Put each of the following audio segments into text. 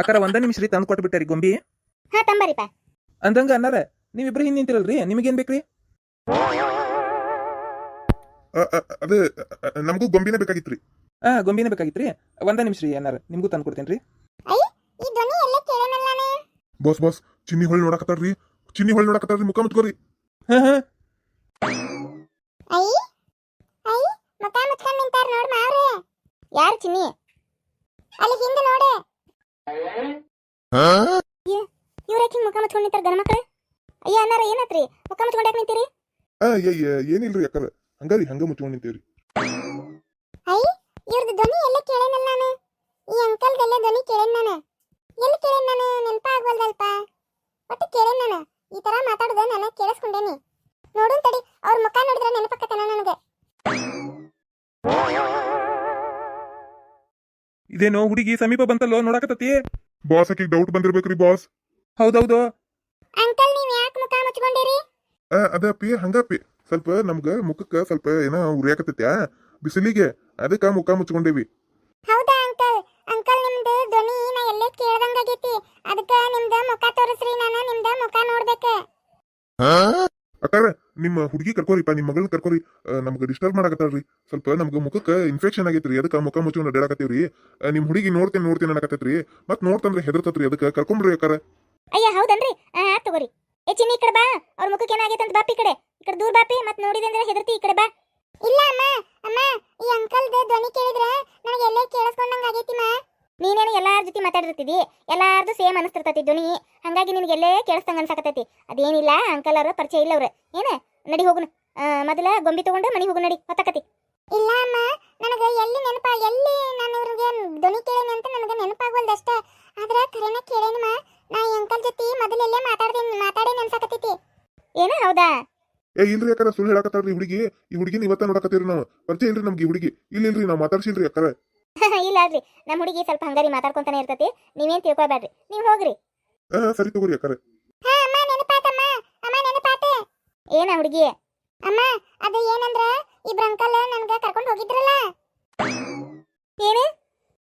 ಅಕ್ಕಾರ ಒಂದ ನಿಮಿಷ ರೀ ತಂದು ಕೊಟ್ಬಿಟ್ಟಾರಿ ಗೊಂಬಿ. ಹಾ ತಂಬರಿಪ್ಪ ಅಂದಂಗ ಅನ್ನಾರ ನೀವಿಬ್ರು ಹಿಂದೆ ನಿಂತಿರಲ್ರಿ ನಿಮಗೇನ್ ಬೇಕ್ರಿ? ಅದೇ ನಮಗೂ ಗೊಂಬಿನೇ ಬೇಕಾಗಿತ್ರಿ. ಆ ಗೊಂಬಿನೇ ಬೇಕಾಗಿತ್ರಿ. ಒಂದ ನಿಮಿಷ ರೀ ಅನ್ನಾರ ನಿಮಗೂ ತಂದು ಕೊಡ್ತೇನ್ರಿ. ಬಾಸ್ ಬಾಸ್ ಚಿನ್ನಿ ಹೊಳ್ ನೋಡಕತ್ತಾರ್ರಿ. ಚಿನ್ನಿ ಹೊಳ್ ನೋಡಕತ್ತಾರ್ರಿ ಮುಖ ಮುತ್ಕೋರಿ. ಹಾ ಹಾ. ಐ ಐ ಮುಖ ಮುಚ್ಕೊಂಡ್ ನಿಂತಾರ ನೋಡ್ ಮಾವ್ರೆ. ಯಾರು ಚಿನ್ನಿ? ಅಲ್ಲಿ ಹಿಂದೆ ನೋಡೆ. ಇವ್ರಕ್ಕೆ ಮುಖ ಮುಚ್ಕೊಂಡ್ ನಿಂತಾರ ಗಣ ಮಕ್ಳು? ಅಯ್ಯ ಅನ್ನಾರ ಏನಾತ್ರಿ? ಮುಖ ಮುಚ್ಕೊಂಡ್ ಯಾಕೆ ನಿಂತೀರಿ? ಅಯ್ಯ ಏನಿಲ್ರಿ ಅಕ್ಕಾರ? ಹಂಗಾರಿ ಹಂಗ ಮುಚ್ಕೊಂಡ್ ನಿಂತೇವ್ರಿ. ಅಯ್ಯ ಇವ್ರದ್ದು ಧ್ವನಿ ಎಲ್ಲ ಕೇಳೇನಲ್ಲ ನಾನು? ಈ ಅಂಕಲ್ದೆಲ್ಲ ಧ್ವನಿ ಕೇಳೇನ್ ನಾನು? ಎಲ್ಲಿ ಕೇಳೇನ್ ನಾನು? ನೆನಪ ಆಗ್ವಲ್ದಲ್ಪ ಒಟ್ಟು ಕೇಳೇನ್ ನಾನು? ಈ ತರ ಮಾತಾಡೋದು ನಾನು ಕೇಳಿಸ್ಕೊಂಡೇನಿ. ನೋಡು ತಡಿ ಅವ್ರ ಇದೇನೋ ಹುಡುಗಿ ಸಮೀಪ ಬಂತಲ್ಲೋ ನೋಡಕತ್ತತಿ? ಬಾಸ್ ಆಕಿಗೆ ಡೌಟ್ ಬಂದಿರ್ಬೇಕ್ರಿ ಬಾಸ್. ಹೌದೌದು. ಅಂಕಲ್ ನೀವ್ ಯಾಕೆ ಮುಖ ಮುಚ್ಕೊಂಡಿರಿ? ಆ, ಅದ ಪಿ ಹಂಗ ಪಿ ಸ್ವಲ್ಪ ನಮ್ಗ ಮುಖಕ್ಕ ಸ್ವಲ್ಪ ಏನೋ ಉರಿಯಾಕತ್ತೈತ್ಯಾ? ಬಿಸಿಲಿಗೆ. ಅದಕ್ಕ ಮುಖ ಮುಚ್ಕೊಂಡೇವಿ. ಹೌದಾ ಅಂಕಲ್ ಅಂಕಲ್ ನಿಮ್ದು ಧ್ವನಿ ನಾ ಎಲ್ಲೇ ಕೇಳ್ದಂಗಾಗೈತಿ. ಅದಕ್ಕ ನಿಮ್ದ ಮುಖ ತೋರಿಸ್ರಿ ನಾನು ನಿಮ್ದ ಮುಖ ನೋಡ್ಬೇಕ. ಅಕ್ಕಾರ ನಿಮ್ಮ ಹುಡುಗಿ ಕರ್ಕೋರಿಪ್ಪ ನಿಮ್ಮ ಮಗಳನ್ನ ಕರ್ಕೋರಿ ನಮ್ಗೆ ನಮ್ಗ ಡಿಸ್ಟರ್ಬ್ ಮಾಡಕತ್ತಾಳ್ರಿ. ಸ್ವಲ್ಪ ನಮ್ಗೆ ಮುಖಕ್ಕೆ ಇನ್ಫೆಕ್ಷನ್ ಆಗೈತ್ರಿ. ಅದಕ್ಕೆ ಮುಖ ಮುಚ್ಚು ಅಡ್ಡಾಡಕತ್ತೀವ್ರಿ ನಿಮ್ಮ ನಿಮ್ ಹುಡುಗಿ ನೋಡ್ತೇನೆ ನೋಡ್ತೇನೆ ಅನ್ನಕತ್ತೈತ್ರಿ. ಮತ್ತೆ ನೋಡ್ತಂದ್ರೆ ಹೆದರ್ತತ್ರಿ. ಅದಕ್ಕೆ ಕರ್ಕೊಂಬ್ರಿ ಅಕ್ಕಾರ. ಅಯ್ಯ ಹೌದನ್ರಿ? ಆ ತಗೋರಿ. ಏ ಚಿನ್ನಿ ಈ ಕಡೆ ಬಾ. ಅವ್ರ ಮುಖಕ್ಕೆ ಏನಾಗೈತೆ ಅಂತ ಬಾಪಿ ಕಡೆ. ಈ ಕಡೆ ದೂರ ಬಾಪಿ ಮತ್ತೆ ನೋಡಿದೆ ಅಂದ್ರೆ ಹೆದರ್ತಿ ಈ ಕಡೆ ಬಾ. ಇಲ್ಲ ಅಮ್ಮ. ಅಮ್ಮ ಈ ಅಂಕಲ್ದ ಧ್ವನಿ ಕೇಳಿದ್ರೆ ನನಗೆ ಎಲ್ಲೇ ಕೇಳಿಸ್ಕೊಂಡಂಗ ಆಗೈತಿ ಮಾ. ನೀನೇನು ಎಲ್ಲಾರ ಜೊತೆ ಮಾತಾಡಿರ್ತಿದಿ ಎಲ್ಲಾರ್ದು ಸೇಮ್ ಅನಿಸ್ತಿರ್ತತಿ ಧ್ವನಿ. ಹಂಗಾಗಿ ನಿನಗೆ ಎಲ್ಲೇ ಕೇಳಿಸ್ದಂಗ ಅನ್ಸಕತ್ತೈತಿ. ಅದೇನಿಲ್ಲ ಅಂಕಲ್ ಅವ್ರ ಪರಿಚಯ ಇಲ್ಲ ಅವ್ರ ಏನ? ನಡಿ ಹೋಗುನು. ಆ, ಮೊದಲ ಗೊಂಬಿ ತಗೊಂಡು ಮನೆಗೆ ಹೋಗು ನಡಿ. ಹೊತ್ತಕತಿ ಇಲ್ಲ ಅಮ್ಮ ನನಗೆ ಎಲ್ಲಿ ನೆನಪ ಎಲ್ಲಿ ನಾನು ಇವ್ರಿಗೆ ಧ್ವನಿ ಕೇಳೇನಿ ಅಂತ ನನಗೆ ನೆನಪಾಗವಲ್ದಷ್ಟ ಆದ್ರೆ ಕರೆನ ಕೇಳೇನಮ್ಮ ನಾ ಈ ಅಂಕಲ್ ಜೊತೆ ಮೊದಲೆಲ್ಲೇ ಮಾತಾಡ್ದೇನಿ ಮಾತಾಡೇನಿ ಅನ್ಸಕತ್ತೈತಿ. ಏನ? ಹೌದಾ? ಏ ಇಲ್ರಿ ಯಾಕಂದ್ರೆ ಸುಳ್ಳು ಹೇಳಕತ್ತಾಳ್ರಿ ಹುಡುಗಿ? ಈ ಹುಡುಗಿನ ಇವತ್ತ ನೋಡಕತ್ತೀರಿ ನಾವು. ಪರಿಚಯ ಇಲ್ರಿ ನಮ್ಗೆ ಈ ಹುಡುಗಿ. ಇಲ್ಲಿ ಇಲ್ರಿ ನಾವು ಮಾತಾಡ್ಸಿಲ್ರಿ ಅಕ್ಕಾರ. ಇಲ್ಲ ಅಲ್ರಿ ನಮ್ಮ ಹುಡುಗಿ ಸ್ವಲ್ಪ ಹಂಗಾರಿ ಮಾತಾಡ್ಕೊಂತಾನೆ ಇರ್ತತಿ ನೀವೇನ್ ತಿಳ್ಕೊಬೇಡ್ರಿ ನೀವ್ ಹೋಗ್ರಿ. ಆ, ಸರಿ ತಗೋರಿ ಅಕ್ಕಾರ. ಹಾ ಅಮ್ಮ ನೆನಪಾತಮ್ಮ ಅಮ್ಮ ನೆನಪಾತ. ಏನ ಹುಡುಗಿ? ಅಮ್ಮ ಅದು ಏನಂದ್ರ ಇಬ್ರ ಅಂಕಲ್ ನನ್ಗ ಕರ್ಕೊಂಡು ಹೋಗಿದ್ರಲ್ಲ. ಏನು?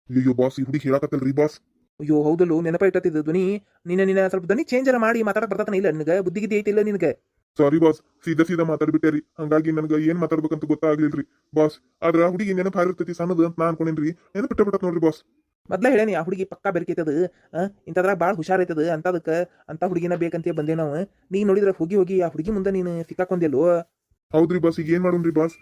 ಅಯ್ಯೋ ಬಾಸ್ ಈ ಹುಡುಗಿ ಹೇಳಾಕತ್ತಲ್ರಿ ಬಾಸ್ ಅಯ್ಯೋ ಹೌದಲ್ಲೋ ನೆನಪ ಇಟ್ಟತಿದ್ದು ಧ್ವನಿ. ನಿನ್ನ ನಿನ್ನ ಸ್ವಲ್ಪ ಧ್ವನಿ ಚೇಂಜ್ ಮಾಡಿ ಮಾತಾಡಕ್ ಬರ್ತತನ ಇಲ್ಲ ನಿನಗ? ಬುದ್ಧಿ ಐತಿ ಐತಿಲ್ಲ ನಿನಗೆ? ಸಾರಿ ಬಾಸ್ ಸೀದಾ ಸೀದಾ ಮಾತಾಡ್ಬಿಟ್ಟೇರಿ ಹಂಗಾಗಿ ನನಗೆ ಏನ್ ಮಾತಾಡ್ಬೇಕಂತ ಗೊತ್ತಾಗ್ಲಿಲ್ರಿ ಬಾಸ್ ಆದ್ರ ಆ ಹುಡುಗಿ ನೆನಪು ಹಾರಿರ್ತೈತಿ ಸಣ್ಣದು ಅಂತ ನಾ ಅನ್ಕೊಂಡೇನ್ರಿ. ನೆನಪಿಟ್ಟ ಬಿಟ್ಟತ್ ನೋಡ್ರಿ ಬಾಸ್ ಮೊದ್ಲ ಹೇಳೇನಿ ಆ ಹುಡುಗಿ ಪಕ್ಕಾ ಬೆರ್ಕೈತದ ಇಂಥದ್ರಾಗ ಭಾಳ ಹುಷಾರೈತದ ಅಂತದಕ್ಕೆ ಅಂತ ಹುಡುಗಿನ ಬೇಕಂತ ಬಂದೇ ನಾವು. ನೀ ನೋಡಿದ್ರೆ ಹೋಗಿ ಹೋಗಿ ಆ ಹುಡುಗಿ ಮುಂದೆ ನೀನು ಸಿಕ್ಕಾಕೊಂದಿಲ್ಲೋ ಹೌದ್ರಿ ಬಾಸ್ ಈಗ ಏನ್ ಮಾಡೋನ್ರಿ ಬಾಸ್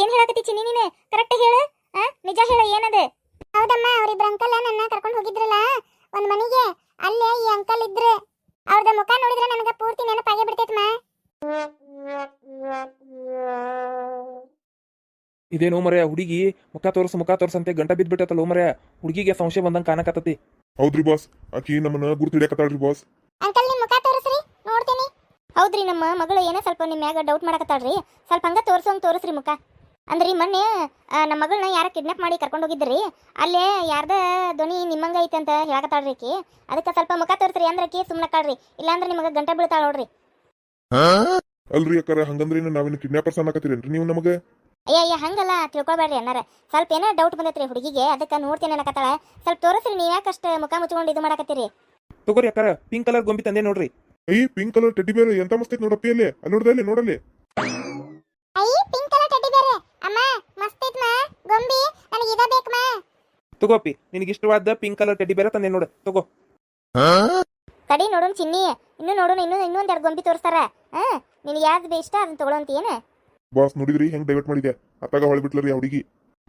ಏನ್ ಹೇಳಕತ್ತಿ ಚಿನ್ನಿ ನೀನು? ಕರೆಕ್ಟ್ ಹೇಳು ನಿಜ ಹೇಳ ಏನದ? ಹೌದಮ್ಮ ಅವ್ರಿಬ್ರ ಅಂಕಲ್ ನನ್ನ ಕರ್ಕೊಂಡು ಹೋಗಿದ್ರಲ್ಲ ಒಂದ್ ಮನೆಗೆ. ಅಲ್ಲೇ ಈ ಅಂಕಲ್ ಇದ್ರು. ಅವ್ರದ ಮುಖ ನೋಡಿದ್ರೆ ನನಗೆ ಪೂರ್ತಿ ನೆನಪಾಗೇ ಬಿಡ್ತೈತಮ್ಮ ಇದೇನೋ ಮರೆ ಹುಡುಗಿ ಮುಖ ತೋರ್ಸು ಮುಖ ತೋರ್ಸಂತೆ ಗಂಟ ಬಿದ್ಬಿಟ್ಟತಲ್ಲ ಮರೆ ಹುಡುಗಿಗೆ ಸಂಶಯ ಬಂದಂಗೆ ಕಾಣಕತ್ತತಿ. ಹೌದ್ರಿ ಬಾಸ್ ಆಕಿ ನಮ್ಮನ್ನ ಗುರುತು ಹಿಡಿಯಕತ್ತಾಳ್ರಿ ಬಾಸ್. ಅಂಕಲ್ ನಿಮ್ ಮುಖ ತೋರಿಸ್ರಿ ನೋಡ್ತೇನೆ. ಹೌದ್ರಿ ನಮ್ಮ ಮಗಳು ಏನೋ ಸ್ವಲ್ಪ ನಿಮ್ಮ ಮ್ಯಾಗ ಡೌಟ್ ಮಾಡಕತ್ತಾಳ್ರಿ ಸ್ವಲ್ಪ ಹಂಗ ತೋರ್ಸೋಂಗ್ ತೋರಿಸ್ರಿ ಮುಖ. ಅಂದ್ರಿ ಮೊನ್ನೆ ನಮ್ಮ ಮಗಳನ್ನ ಯಾರ ಕಿಡ್ನಾಪ್ ಮಾಡಿ ಕರ್ಕೊಂಡು ಹೋಗಿದ್ರಿ. ಅಲ್ಲೇ ಯಾರ್ದ ಧ್ವನಿ ನಿಮ್ಮಂಗ ಐತೆ ಅಂತ ಹೇಳಕತ್ತಾಳ್ರಿ ಆಕಿ. ಅದಕ್ಕೆ ಸ್ವಲ್ಪ ಮುಖ ತೋರಿಸ್ರಿ ಅಂದ್ರೆ ಆಕಿ ಸುಮ್ಮನಕ್ಕಾಳ್ರಿ ಇಲ್ಲಾಂದ್ರೆ ನಿಮಗೆ ಗಂಟೆ ಬೀಳ್ತಾಳ ನೋಡ್ರಿ. ಅಲ್ರಿ ಅಕ್ಕಾರ ಹಂಗಂದ್ರೆ ನಾವೇನು ಕಿಡ್ನಾಪರ್ಸ್ ಅನ್ನಕತ್ತೀರೇನ್ರಿ ನೀವು ನಮಗೆ? ಅಯ್ಯ ಅಯ್ಯ ಹಂಗಲ್ಲ ತಿಳ್ಕೊಬೇಡ್ರಿ ಅನ್ನಾರ. ಸ್ವಲ್ಪ ಏನೋ ಡೌಟ್ ಬಂದೈತ್ರಿ ಹುಡುಗಿಗೆ ಅದಕ್ಕೆ ನೋಡ್ತೇನೆ ಅನ್ನಕತ್ತಾಳ. ಸ್ವಲ್ಪ ತೋರಿಸ್ರಿ ನೀವು ಯಾಕಷ್ಟು ಮುಖ ಮುಚ್ಕೊಂಡು ಇದು ಮಾಡಕತ್ತೀರಿ? ತಗೋರಿ ಅಕ್ಕಾರ ಪಿಂಕ್ ಕಲರ್ ಗೊಂಬಿ ತಂದೆ ನೋಡ್ರಿ. ಏ ಪಿಂಕ್ ಕಲರ್ ಟೆಡ್ಡಿ ಬೇರೆ ಎಂತ ಮಸ್ತ್ ನೋಡಪ್ಪಿ ಅಲ್ಲಿ. ಅಲ್ಲಿ ನೋಡಲಿ ನೋಡಲ್ಲಿ ಐ ಪಿಂಕ್ ಕಲರ್ ಟೆಡ್ಡಿ ಬೇರೆ ಅಮ್ಮ ಮಸ್ತ್ ಐತ್ ಮಾ ಗೊಂಬಿ ನನಗೆ ಇದ ಬೇಕು ಮಾ ತಗೋಪಿ ನಿನಗೆ ಇಷ್ಟವಾದ ಪಿಂಕ್ ಕಲರ್ ಟೆಡಿ ಬೇರೆ ತಂದೆ ನೋಡು ತಗೋ. ಕಡಿ ನೋಡೋಣ ಚಿನ್ನಿ ಇನ್ನು ನೋಡೋಣ ಇನ್ನು ಇನ್ನೊಂದ್ ಎರಡು ಗೊಂಬಿ ತೋರಿಸ್ತಾರ. ಹಾ ನಿನಗೆ ಯಾವ್ದು ಇಷ್ಟ ಅದನ್ನ ಅಂತ ಏನ? ಬಾಸ್ ನೋಡಿದ್ರಿ ಹೆಂಗ್ ಡೈವರ್ಟ್ ಮಾಡಿದೆ ಅತ್ತಾಗ ಹೊಳ್ಬಿಟ್ಲರಿ ಆ ಹುಡುಗಿ.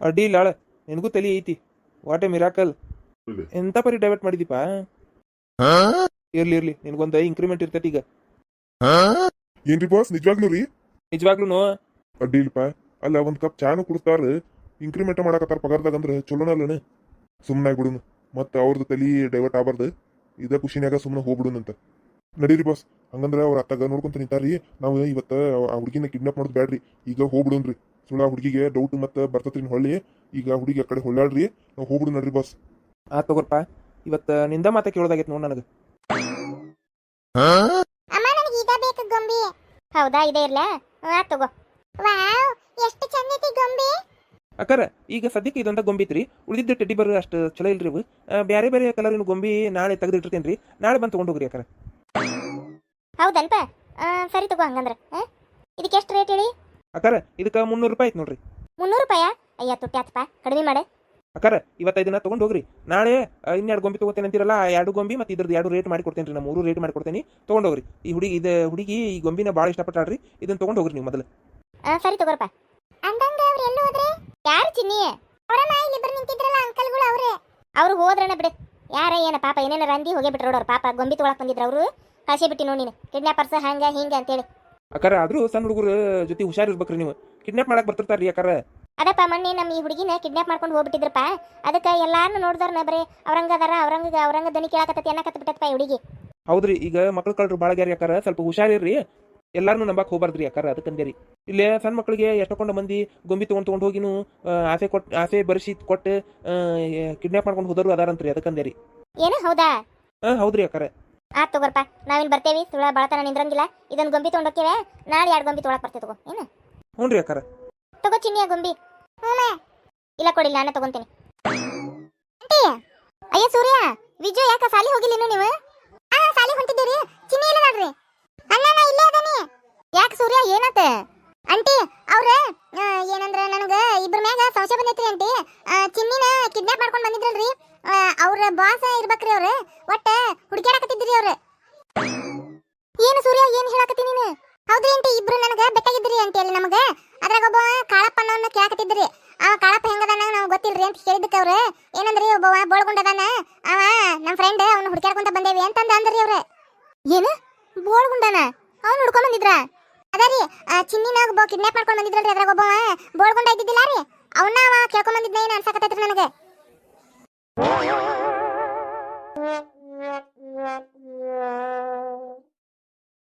ಅಡ್ಡಿ ಇಲ್ಲ ಆಳ ನಿನಗೂ ತಲಿ ಐತಿ. ವಾಟ್ ಎ ಮಿರಾಕಲ್ ಎಂತ ಪರಿ ಡೈವರ್ಟ್ ಮಾಡಿದೀಪ ಇರ್ಲಿ ಇರ್ಲಿ ನಿನಗೊಂದು ಇನ್ಕ್ರಿಮೆಂಟ್ ಇರ್ತೈತಿ ಈಗ. ಏನ್ರಿ ಬಾಸ್ ನಿಜವಾಗ್ಲೂ ರೀ ನಿಜವಾಗ್ಲೂ ಅಡ್ಡಿ ಇಲ್ಪ ಅಲ್ಲ ಒಂದ್ ಕಪ್ ಚಾನು ಕುಡಿಸ್ತಾರ. ಇಂಕ್ರಿಮೆಂಟ್ ಮಾಡಕತ್ತಾರ ಪಗಾರದಾಗ ಅಂದ್ರೆ ಚಲೋನಲ್ಲನ ಸುಮ್ಮನೆ ಆಗ್ಬಿಡುನು ಮತ್ತೆ ಅವ್ರದ್ದು ತಲಿ ಡೈವರ್ಟ್ ಆಗಬಾರ್ದು. ಇದ ಖುಷಿನಾಗ ಸುಮ್ಮನೆ ಹೋಗ್ಬಿಡುನಂತ ನಡೀರಿ ಬಾಸ್ ಹಂಗಂದ್ರೆ ಅವ್ರ ಅತ್ತಾಗ ನೋಡ್ಕೊಂತ ನಿಂತಾರಿ ನಾವು ಇವತ್ತು ಆ ಹುಡುಗಿನ ಕಿಡ್ನಾಪ್ ಮಾಡೋದು ಬ್ಯಾಡ್ರಿ. ಈಗ ಹೋಗ್ಬಿಡುನ್ರಿ ಸುಳ್ಳ ಆ ಹುಡುಗಿಗೆ ಡೌಟ್ ಮತ್ತೆ ಬರ್ತತ್ರಿ ಹೊಳ್ಳಿ. ಈಗ ಹುಡುಗಿ ಆ ಕಡೆ ಹೊಳ್ಳಾಡ್ರಿ. ನಾವು ಹೋಗ್ಬಿಡು ನಡ್ರಿ ಬಾಸ್ ಆ ತಗೋರ್ಪ. ಇವತ್ತ ನಿಂದ ಮಾತ ಕೇಳೋದಾಗೈತೆ ನೋಡ್ ನನಗೆ. ಅಮ್ಮ ನನಗೆ ಇದ ಬೇಕು ಗೊಂಬಿ. ಹೌದಾ ಇದೇ ಇರ್ಲಾ? ಆ ತಗೋ. ವಾವ್ ಎಷ್ಟು ಚಂದ ಐತಿ ಗೊಂಬಿ. ಅಕ್ಕಾರ ಈಗ ಸದ್ಯಕ್ಕೆ ಇದೊಂದ ಗೊಂಬಿ ಉಳಿದಿದ್ದ ಟೆಡ್ಡಿ ಬರ್ ಅಷ್ಟು ಚಲೋ ಇಲ್ರಿ ಇವು. ಬೇರೆ ಬ್ಯಾರೆ ಬೇರೆ ಕಲರಿನ ಗೊಂಬಿ ನಾಳೆ ತೆಗೆದಿಟ್ಟಿರ್ತೇನೆ ರೀ ನಾಳೆ ಬಂದು ತೊಗೊಂಡು ಹೋಗ್ರಿ ಅಕ್ಕಾರ. ಹೌದನ್ಪ. ಆ, ಸರಿ ತಗೋ ಹಂಗಂದ್ರೆ ಇದಕ್ಕೆ ಎಷ್ಟು ರೇಟ್ ಹೇಳಿ? ಅಕ್ಕಾರ ಇದಕ್ಕೆ ಮುನ್ನೂರು ರೂಪಾಯಿ ಐತೆ ನೋಡ್ರಿ. ಮುನ್ನೂರು ರೂಪಾಯ? ಅಯ್ಯ ತುಟ್ಟಿ ಆತಪ್ಪ. ಕಡಿಮೆ ಮಾಡೆ. ಅಕ್ಕಾರ ಇವತ್ತೈದನ್ನ ತೊಗೊಂಡು ಹೋಗ್ರಿ ನಾಳೆ ಇನ್ನೆರಡು ಗೊಂಬಿ ತೊಗೋತೇನೆ ಅಂತೀರಲ್ಲ ಎರಡು ಗೊಂಬಿ ಮತ್ತು ಇದ್ರದ್ದು ಎರಡು ರೇಟ್ ಮಾಡಿ ಕೊಡ್ತೇನೆ ರೀ ನಾ ಮೂರು ರೇಟ್ ಮಾಡಿ ಕೊಡ್ತೇನೆ ತೊಗೊಂಡು ಹೋಗ್ರಿ ಈ ಹುಡುಗಿ ಇದು ಹುಡುಗಿ ಈ ಗೊಂಬಿನ ಭಾಳ ಇಷ್ಟಪಟ್ಟಾಳ್ರಿ. ಇದನ್ನ ತೊಗೊಂಡು ಹೋಗ್ರಿ ನೀವು ಮೊದಲು. ಸರಿ ತಗೋರಪ್ಪ. ಅಂದಂಗೆ ಅವ್ರು ಎಲ್ಲಿ ಹೋದ್ರೆ? ಯಾರು ಚಿನ್ನಿ? ಅವರಮ್ಮ ಇಲ್ಲಿಬ್ರು ನಿಂತಿದ್ರಲ್ಲ ಅಂಕಲ್ಗಳು ಅವರೇ. ಅವ್ರು ಹೋದ್ರಣ ಬಿಡು. ಯಾರ ಏನ ಪಾಪ ಏನೇನ ರಂದಿ ಹೋಗೇ ಬಿಟ್ರು ನೋಡೋರು ಪಾಪ ಗೊಂಬಿ ತೊಗೊಳಕ್ ಬಂದಿದ್ರು ಅವರು. ಕಳ್ಸಿ ಬಿಟ್ಟಿ ನೋಡಿ ನೀನು. ಕಿಡ್ನಾಪರ್ಸ್ ಹಂಗ ಹಿಂಗ ಅಂತೇಳಿ. ಅಕ್ಕಾರ ಆದ್ರೂ ಸಣ್ಣ ಹುಡುಗರ ಜೊತೆ ಹುಷಾರಿರ್ಬೇಕ್ರಿ ನೀವು. ಕಿಡ್ನಾಪ್ ಮಾಡಕ್ ಬರ್ತಿರ್ತಾರ್ರಿ ಅಕ್ಕಾರ. ಅದಪ್ಪ ಮೊನ್ನೆ ನಮ್ಮ ಈ ಹುಡುಗಿನ ಕಿಡ್ನಾಪ್ ಮಾಡ್ಕೊಂಡು ಹೋಗ್ಬಿಟ್ಟಿದ್ರಪ್ಪ. ಅದಕ್ಕೆ ಎಲ್ಲಾರನ್ನು ನೋಡಿದವ್ರನ್ನ ಬರೀ. ಅವ್ರಂಗ ಅದಾರ ಅವ್ರಂಗ ಅವ್ರಂಗ ದನಿ ಕೇಳಕತ್ತತಿ ಅನ್ನಕತ್ತ ಬಿಟ್ಟಪ್ಪ ಈ ಹುಡುಗಿ. ಹೌದ್ರಿ ಈಗ ಮಕ್ಳು ಕಳ್ರು ಭಾಳ ಗ್ಯಾರಿ ಅಕ್ಕಾರ. ಸ್ವಲ್ಪ ಹುಷಾರಿರ್ರಿ ಎಲ್ಲಾರನ್ನೂ ನಂಬಕ್ ಹೋಗ್ಬಾರ್ದ್ರಿ ಅಕ್ಕಾರ ಅದಕ್ಕಂದೇರಿ ಇಲ್ಲೇ ಸಣ್ಣ ಮಕ್ಕಳಿಗೆ ಎಷ್ಟಕೊಂಡ ಮಂದಿ ಗೊಂಬಿ ತೊಗೊಂಡು ತೊಗೊಂಡು ಹೋಗಿನು ಆಸೆ ಕೊಟ್ಟು ಆಸೆ ಬರ್ಸಿ ಕೊಟ್ಟು ಕಿಡ್ನಾಪ್ ಮಾಡ್ಕೊಂಡು ಹೋದರು ಅದಾರಂತ್ರಿ ಅದಕ್ಕಂದೇರಿ ಏನು? ಹೌದಾ? ಹಾಂ ಹೌದ್ರಿ ಅಕ್ಕಾರ ಆತ್ ತಗೋರ್ಪ ನಾವಿನ್ ಬರ್ತೇವಿ. ಸುಳ ಬಳತನ ನಿಂದ್ರಂಗಿಲ್ಲ. ಇದೊಂದು ಗೊಂಬಿ ತೊಗೊಂಡೋಕ್ಕೇವೆ ನಾಳೆ ಎರಡು ಗೊಂಬಿ ತೊಗೊಳಕ್ ಬರ್ತೇವೆ ತಗೋ. ಏನು? ಹ್ಞೂ ರೀ ಅಕ್ಕಾರ ತಗೋ ಚಿನ್ನಿಯ ಗೊಂಬಿ. ಇಲ್ಲ ಕೊಡಿಲ್ಲ ನಾನೇ ತಗೊಂತೀನಿ. ಅಯ್ಯ ಸೂರ್ಯ ವಿಜಯ್ ಯಾಕ ಸಾಲಿ ಹೋಗಿಲ್ಲ ಇನ್ನು ನೀವು ಆ ಸಾಲಿ ಹೊಂಟಿದ್ದೀರಿ ಚಿನ್ನಿ ಇಲ್ಲ ನೋಡ್ರಿ ಅಣ್ಣ ನಾ ಇಲ್ಲೇ ಅದಾನಿ ಯಾಕೆ ಸೂರ್ಯ ಏನಾತ ಅಂಟಿ ಅವ್ರ ಏನಂದ್ರ ನನಗ ಮ್ಯಾಗ ಸಂಶಯ ಬಂದೈತ್ರಿ ಅಂಟಿ ಆ, ಚಿನ್ನಿನ ಕಿಡ್ನಾಪ್ ಮಾಡ್ಕೊಂಡ್ ಬಂದಿದ್ರಲ್ರಿ. ಆ, ಅವ್ರ ಬಾಸ್ ಇರ್ಬೇಕ್ರಿ ಅವ್ರ. ಒಟ್ಟ ಹುಡುಕ್ಯಾಡಕತ್ತಿದ್ರಿ ಅವ್ರ. ಏನು ಸೂರ್ಯ ಏನ್ ಹೇಳಕತ್ತಿ ನೀನು? ಹೌದ್ರಿ ಅಂಟಿ ಇಬ್ರು ನನಗ ಬೆಟ್ಟಾಗಿದ್ರಿ ಅಂಟಿ ಅಲ್ಲಿ ನಮಗ. ಅದ್ರಾಗ ಒಬ್ಬ ಕಾಳಪ್ಪ ಅನ್ನೋನ್ನ ಕೇಳಕತ್ತಿದ್ರಿ. ಅವ ಕಾಳಪ್ಪ ಹೆಂಗದಾನ ನಾವು ಗೊತ್ತಿಲ್ರಿ ಅಂತ ಕೇಳಿದಕ್ಕೆ ಅವ್ರ. ಏನಂದ್ರಿ ಒಬ್ಬವ ಬೋಳ್ಗುಂಡದಾನ? ಅವ ನಮ್ಮ ಫ್ರೆಂಡ್ ಅವ್ನ ಹುಡುಕ್ಯಾಡ್ಕೊಂತ ಬಂದೇವಿ ಅಂತಂದ ಅಂದ್ರಿ ಅವ್ರ. ಏನು? ಬೋಳ್ಗುಂಡನ? ಅವ್ನು ಹುಡ್ಕೊಂಡ್ ಬಂದಿದ್ರ? ರೀ ಚಿನ್ನಿನ ಒಬ್ಬ ಕಿಡ್ನಾಪ್ ಮಾಡ್ಕೊಂಡು ಬಂದಿದ್ರಲ್ರಿ. ಅದ್ರಾಗ ಒಬ್ಬವ ಬೋಳ್ಗುಂಡ ಇದ್ದಿದ್ದಿಲ್ಲ ರೀ? ಅವನ್ನ ಅವ ಕೇಳ್ಕೊಂಬಂದಿದ್ನ ಏನು ಅನ್ಸಕತ್ತೈತ್ರಿ ನನಗೆ?